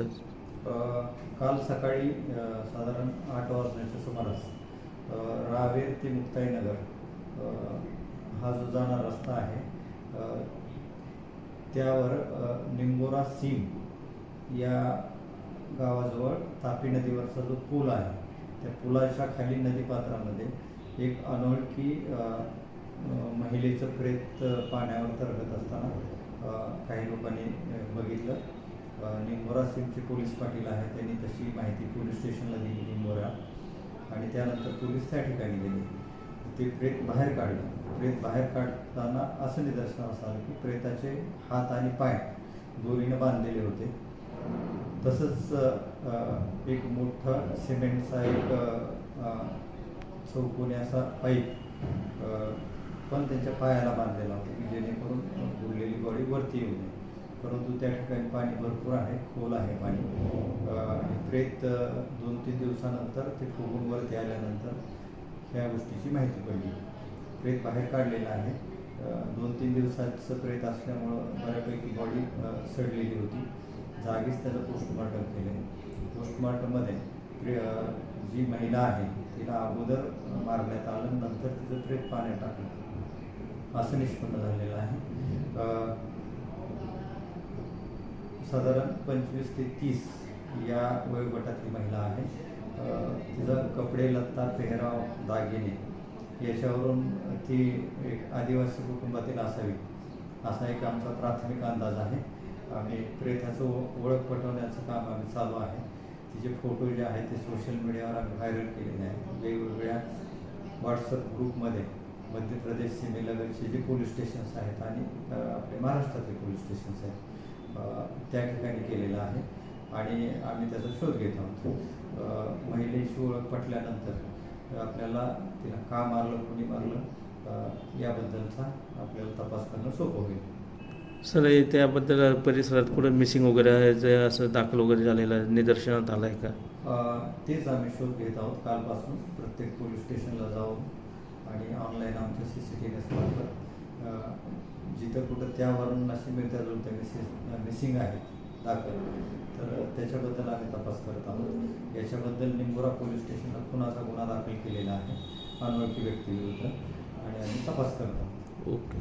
घडतात काल सकाळी साधारण आठ वाजण्याच्या सुमारास रावेर ते मुक्ताईनगर हा जो जाणारा रस्ता आहे त्यावर निंबोरा सीम या गावाजवळ तापी नदीवरचा जो पूल आहे त्या पुलाच्या खाली नदीपात्रामध्ये एक अनोळखी महिलेचं प्रेत पाण्यावर तरगत असताना काही लोकांनी बघितलं. निंबोरा सिंगचे पोलीस पाटील आहे त्यांनी तशी माहिती पोलीस स्टेशनला दिली निंबोरा आणि त्यानंतर पोलीस त्या ठिकाणी गेले. ते प्रेत बाहेर काढलं. प्रेत बाहेर काढताना असं निदर्शनास आलं की प्रेताचे हात आणि पाय दोरीनं बांधलेले होते. तसंच एक मोठा सिमेंटचा एक अ, चौकोनी असा पाईप पण त्यांच्या पायाला बांधलेला होता की जेणेकरून बुडलेली बॉडी वरती येऊ नये. परंतु त्या ठिकाणी पाणी भरपूर आहे खोल आहे पाणी. आणि प्रेत दोन तीन दिवसानंतर ते फुगून वरती आल्यानंतर ह्या गोष्टीची माहिती पडली. प्रेत बाहेर काढलेलं आहे. दोन तीन दिवसाचं प्रेत असल्यामुळं बऱ्यापैकी बॉडी सडलेली होती. जागीच त्याचं पोस्टमार्टम केले. पोस्टमार्टममध्ये प्रे जी महिला आहे तिला अगोदर मारण्यात आलं नंतर तिचं प्रेत पाण्यात टाकलं. असं निष्पन्न झालेलं आहे. साधारण पंचवीस ते तीस या वयोगटातली महिला आहे. तिचं तिचा कपडे लत्ता पेहराव दागिने याच्यावरून ती एक आदिवासी कुटुंबातील असावी. असा एक आमचा प्राथमिक अंदाज आहे. आम्ही प्रेताचं ओळख पटवण्याचं काम आम्ही चालू आहे. तिचे फोटो जे आहेत ते सोशल मीडियावर आम्ही व्हायरल केलेले आहेत. वेगवेगळ्या व्हॉट्सअप ग्रुपमध्ये मध्य प्रदेश सीमेलगतचे जे पोलीस स्टेशन्स आहेत आणि आपले महाराष्ट्रातले पोलीस स्टेशन्स आहेत. त्या ठिकाणी केलेलं आहे. आणि आम्ही त्याचा शोध घेत आहोत. महिलेची ओळख पटल्यानंतर आपल्याला तिला का मारलं कोणी मारलं याबद्दलचा आपल्याला तपास करणं सोपं होईल. सर त्याबद्दल परिसरात कुठं मिसिंग वगैरे आहे? जे असं दाखल वगैरे झालेलं आहे निदर्शनात आलं आहे का तेच आम्ही शोध घेत आहोत. कालपासून प्रत्येक पोलीस स्टेशनला जाऊन आणि ऑनलाईन आमच्या सी सी टी व्ही जिथं कुठं त्यावरून अशी मिळत्या त्या मिसिंग मिसिंग आहेत दाखल. तर त्याच्याबद्दल आम्ही तपास करत आहोत. याच्याबद्दल निंबोरा पोलीस स्टेशनला खुनाचा गुन्हा दाखल केलेला आहे अनोळखी व्यक्तीविरुद्ध आणि आम्ही तपास करत आहोत. ओके.